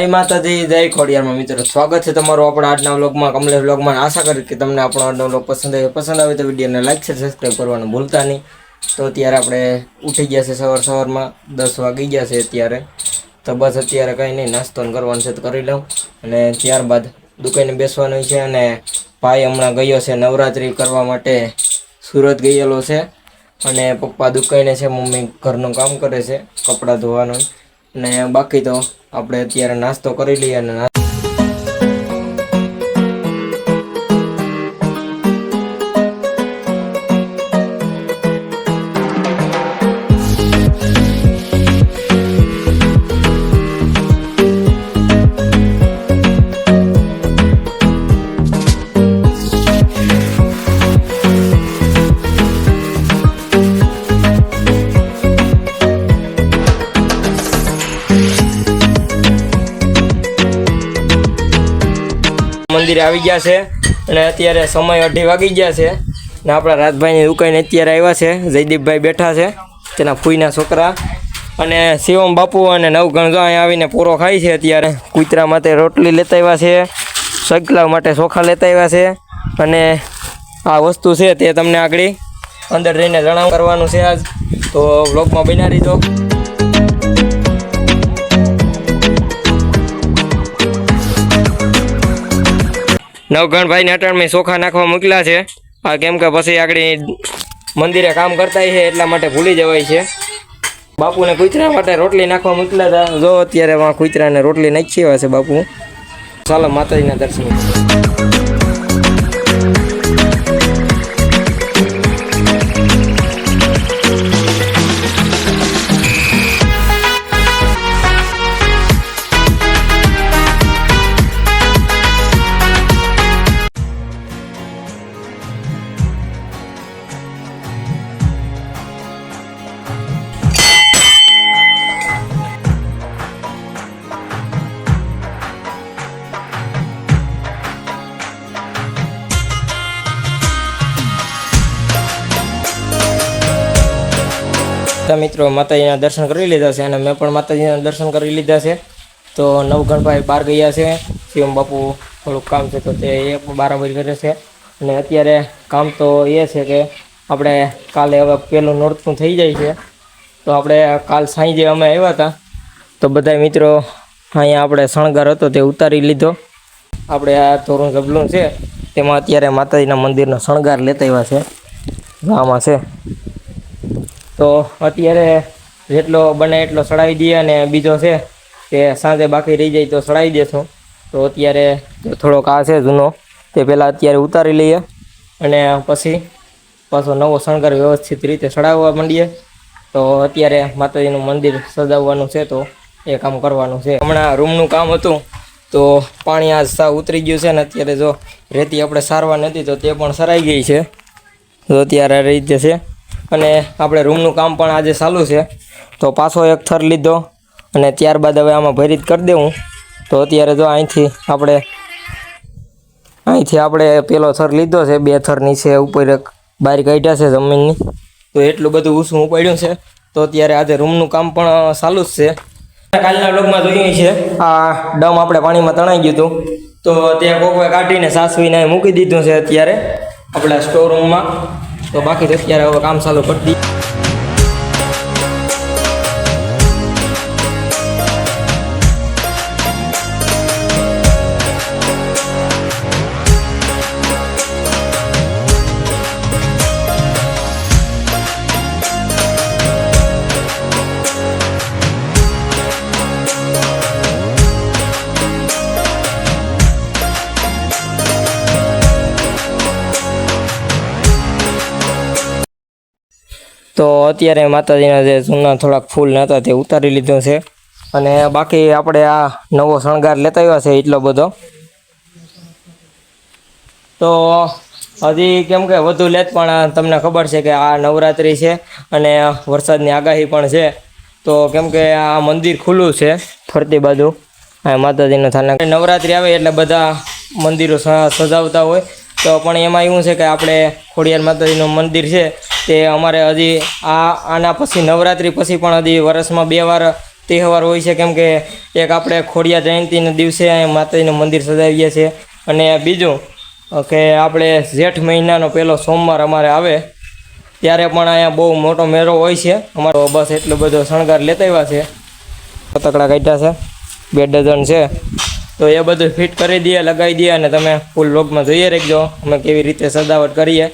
જય માતાજી, જય ખોડિયારમાં મિત્રો. સ્વાગત છે તમારું આપણા આજના વ્લોગમાં, કમલેશ વ્લોગમાં. આશા કરી કે તમને આપણો આજનો વ્લોગ પસંદ આવે પસંદ આવે તો વિડીયોને લાઈક છે સબસ્ક્રાઈબ કરવાનું ભૂલતા નહીં. તો અત્યારે આપણે ઉઠી ગયા છે સવાર સવારમાં. દસ વાગી ગયા છે અત્યારે. તો બસ અત્યારે કંઈ નહીં, નાસ્તો કરવાનું છે તો કરી લઉં. અને ત્યારબાદ દુકાને બેસવાનું છે અને ભાઈ હમણાં ગયો છે નવરાત્રિ કરવા માટે સુરત ગયેલો છે. અને પપ્પા દુકાને છે, મમ્મી ઘરનું કામ કરે છે, કપડાં ધોવાનું. અને બાકી તો આપણે અત્યારે નાસ્તો કરી લઈએ અને મંદિરે આવી ગયા છે અને અત્યારે સમય અઢી વાગી ગયા છે ને આપણા રાજભાઈની દુકાને અત્યારે આવ્યા છે, જયદીપભાઈ બેઠા છે, તેના ફૂઈના છોકરા. અને શિવમ બાપુ અને નવગણ જો અહીંયા આવીને પૂરો ખાય છે અત્યારે. કૂતરા માટે રોટલી લેતા આવ્યા છે સગલા માટે ચોખા લેતા આવ્યા છે અને આ વસ્તુ છે તે તમને આગળ અંદર રહીને જણાવ કરવાનું છે આજ. તો બ્લોગમાં બનાવી દીધો નવગણભાઈને મેં ચોખા નાખવા મોકલ્યા છે. આ કેમ કે પછી આગળ મંદિરે કામ કરતા છે એટલા માટે ભૂલી જવાય છે. બાપુને કૂતરા માટે રોટલી નાખવા મોકલ્યા હતા. જો અત્યારે કૂતરાને રોટલી નાખી છે બાપુ. ચાલો માતાજીના દર્શન તો મિત્રો માતાજીના દર્શન કરી લીધા છે અને મેં પણ માતાજીના દર્શન કરી લીધા છે. તો નવગણભાઈ બહાર ગયા છે. શિવમ બાપુ થોડુંક કામ છે તો તે એ બારાબારી કરે છે. અને અત્યારે કામ તો એ છે કે આપણે કાલે હવે પહેલું નોરતું થઈ જાય છે. તો આપણે કાલ સાંજે અમે આવ્યા હતા, તો બધા મિત્રો અહીંયા આપણે શણગાર હતો તે ઉતારી લીધો. આપણે આ તોરણ ગબલું છે, તેમાં અત્યારે માતાજીના મંદિરનો શણગાર લેતા આવ્યા છે. ગામાં છે. તો અત્યારે જેટલો બને એટલો સડાવી દઈએ અને બીજો છે તે સાંજે બાકી રહી જાય તો સડાવી દેશું. તો અત્યારે થોડોક આ છે જૂનો, તે પહેલાં અત્યારે ઉતારી લઈએ અને પછી પાછો નવો શણગાર વ્યવસ્થિત રીતે સડાવવા માંડીએ. તો અત્યારે માતાજીનું મંદિર સજાવવાનું છે તો એ કામ કરવાનું છે. હમણાં રૂમનું કામ હતું તો પાણી આ સાવ ઉતરી ગયું છે ને અત્યારે જો રેતી આપણે સારવા નથી તો તે પણ સરાઈ ગઈ છે. તો અત્યારે આ રીતે છે. અને આપણે રૂમનું કામ પણ આજે ચાલુ છે. તો પાછો એક થર લીધો અને ત્યારબાદ હવે આમાં ભરીત કરી દેવું. તો અત્યારે જો અહીંથી આપણે અહીંથી આપણે પેલો થર લીધો છે, બે થર નીચે ઉપર એક બહાર કાઢ્યા છે જમીનની. તો એટલું બધું ઊંચું ઉપાડ્યું છે. તો અત્યારે આજે રૂમનું કામ પણ ચાલુ જ છે. કાલના બ્લોગમાં જોઈએ છે, આ ડમ આપણે પાણીમાં તણાઈ ગયું હતું. તો ત્યાં કોકવે કાઢીને સાસવીને મૂકી દીધું છે અત્યારે આપણા સ્ટોર રૂમમાં તો બાકી અત્યારે હવે કામ ચાલુ કરી દઈએ. તો અત્યારે માતાજીના જે જૂના થોડાક ફૂલ નહોતા તે ઉતારી લીધો છે. અને બાકી આપણે આ નવો શણગાર લેતા આવ્યા છે એટલો બધો. તો હજી કેમ કે વધુ લેત પણ તમને ખબર છે કે આ નવરાત્રિ છે અને વરસાદની આગાહી પણ છે. તો કેમ કે આ મંદિર ખુલ્લું છે ફરતી બાજુ. માતાજીના થાના. નવરાત્રિ આવે એટલે બધા મંદિરો સજાવતા હોય. તો પણ એમાં એવું છે કે આપણે ખોડિયાર માતાજીનું મંદિર છે, તે અમારે હજી આ, આના પછી નવરાત્રિ પછી પણ હજી વર્ષમાં બે વાર તહેવાર હોય છે, કેમ કે એક આપણે ખોડિયા જયંતિના દિવસે અહીંયા માતાજીનું મંદિર સજાવીએ છીએ. અને બીજું કે આપણે જેઠ મહિનાનો પહેલો સોમવાર અમારે આવે, ત્યારે પણ અહીંયા બહુ મોટો મેળો હોય છે. અમારો બસ એટલો બધો શણગાર લેતા આવ્યા છે. તકડા કાઢ્યા છે. બે ડઝન છે. તો એ બધું ફિટ કરી દઈએ, લગાવી દઈએ અને તમે ફૂલ લોગમાં જોઈએ રાખજો અમે કેવી રીતે સજાવટ કરીએ.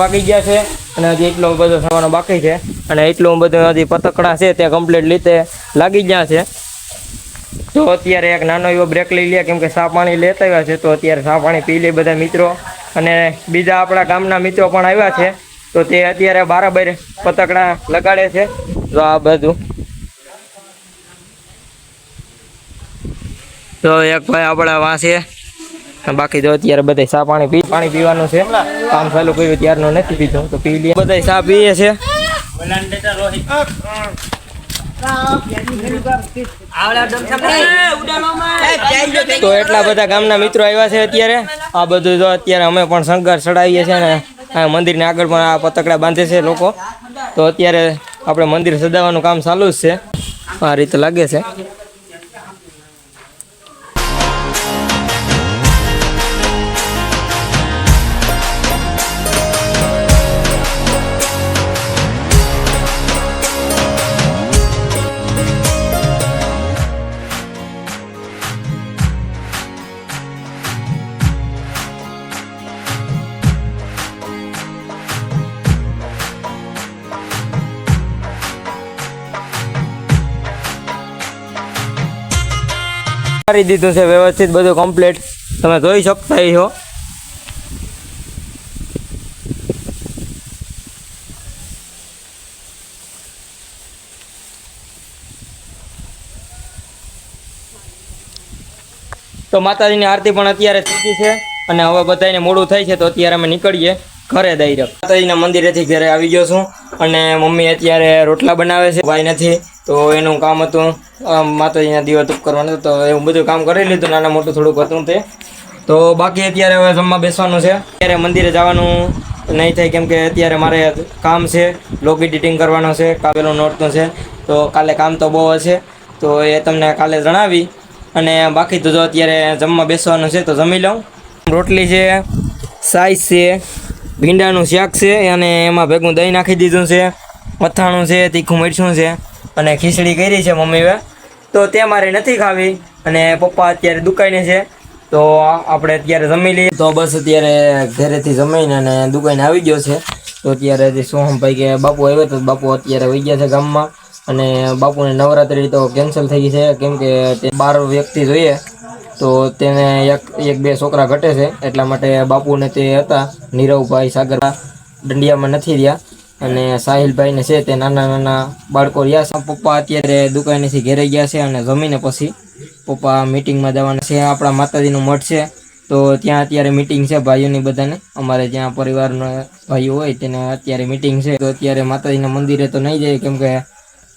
વાગી ગયા છે અને હજી એટલો બધો થવાનો બાકી છે. અને એટલું બધું હજી પતકડા છે તે કમ્પ્લીટ રીતે લાગી ગયા છે. તો અત્યારે એક નાનો એવો બ્રેક લઈ લે કેમ કે સા પાણી લેતા આવ્યા છે તો અત્યારે સા પાણી પી લે બધા મિત્રો. અને બીજા આપણા ગામના મિત્રો પણ આવ્યા છે તો તે અત્યારે બારાબર પતકડા લગાડે છે. તો આ બધું. તો એક ભાઈ આપણા વાંસે. બાકી તો અત્યારે બધા સા પાણી પી પાણી પીવાનું છે. કામ ચાલુ કર્યું ત્યારનું નથી પીધું તો પી લઈએ બધા સા પીએ છે. તો એટલા બધા ગામના મિત્રો આવ્યા છે અત્યારે. આ બધું જો અત્યારે અમે પણ શંકર ચડાવીએ છીએ ને આ મંદિરની આગળ પણ આ પતકડા બાંધે છે લોકો. તો અત્યારે આપણે મંદિર સજાવવાનું કામ ચાલુ જ છે. આ રીતે લાગે છે. કરી દીધું છે, વ્યવસ્થિત બધું કમ્પ્લીટ તમે જોઈ શકતા છો તો માતાજીની આરતી પણ અત્યારે થઈ છે અને હવે બધાને મોડું થાય છે, તો અત્યારે અમે નીકળીએ ઘરે ડાયરેક્ટ માતાજીના મંદિરેથી ઘરે આવી ગયો છું અને મમ્મી અત્યારે રોટલા બનાવે છે. ભાઈ નથી. તો એનું કામ હતું માતાજીના દીવા ધૂપ કરવાનું તો એવું બધું કામ કરી લીધું, નાના મોટું થોડુંક હતું તે. તો બાકી અત્યારે હવે જમવા બેસવાનું છે. અત્યારે મંદિરે જવાનું નહીં થાય, કેમ કે અત્યારે મારે કામ છે લોગ એડિટિંગ કરવાનો છે કાવેલું નોટનું છે, તો કાલે કામ તો બહુ હશે. તો એ તમને કાલે જણાવી. અને બાકી તો જો અત્યારે જમવા બેસવાનું છે, તો જમી લઉં. રોટલી છે સાઈઝ છે, ભીંડાનું શાક છે, અને એમાં ભેગું દહીં નાખી દીધું છે, મથાણું છે, તીખું મરચું છે. અને ખીચડી કરી છે મમ્મીએ તો તે મારે નથી ખાવી અને પપ્પા અત્યારે દુકાને છે. તો આપણે અત્યારે જમી લઈએ. તો બસ અત્યારે ઘરેથી જમીને અને દુકાને આવી ગયો છે. તો અત્યારે સોહમભાઈ કે બાપુ આવ્યો તો બાપુ અત્યારે વહી ગયા છે ગામમાં. અને બાપુને નવરાત્રી તો કેન્સલ થઈ ગઈ છે, કેમ કે તે બાર વ્યક્તિ જોઈએ. તો તેને એક એક બે છોકરા ઘટે છે, એટલા માટે બાપુને તે હતા, નીરવભાઈ સાગર દંડિયામાં નથી રહ્યા. અને સાહિલભાઈને છે તે નાના નાના બાળકો રહ્યા છે. પપ્પા અત્યારે દુકાનેથી ઘેરે ગયા છે અને જમીને પછી પપ્પા મિટિંગમાં જવાના છે. આપણા માતાજીનું મઠ છે. તો ત્યાં અત્યારે મિટિંગ છે ભાઈઓની બધાને. અમારે જ્યાં પરિવારના ભાઈઓ હોય તેને અત્યારે મિટિંગ છે. તો અત્યારે માતાજીના મંદિરે તો નહીં જાય, કેમ કે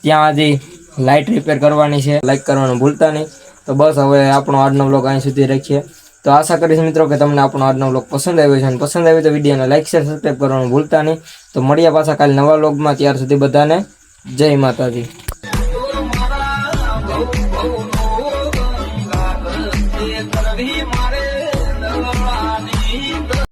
ત્યાં હજી લાઇટ રિપેર કરવાની છે. લાઇક કરવાનું ભૂલતા નહીં. તો બસ હવે આપણો આજનો બ્લોગ અહીં સુધી રાખીએ. તો આશા કરીશ મિત્રો કે તમને આપણો આજનો બ્લોગ પસંદ આવ્યો છે. અને પસંદ આવ્યો તો વિડીયોને લાઇક શેર સબસ્ક્રાઈબ કરવાનું ભૂલતા નહીં. તો મળ્યા પાછા કાલે નવા બ્લોગમાં ત્યાર સુધી બધાને જય માતાજી.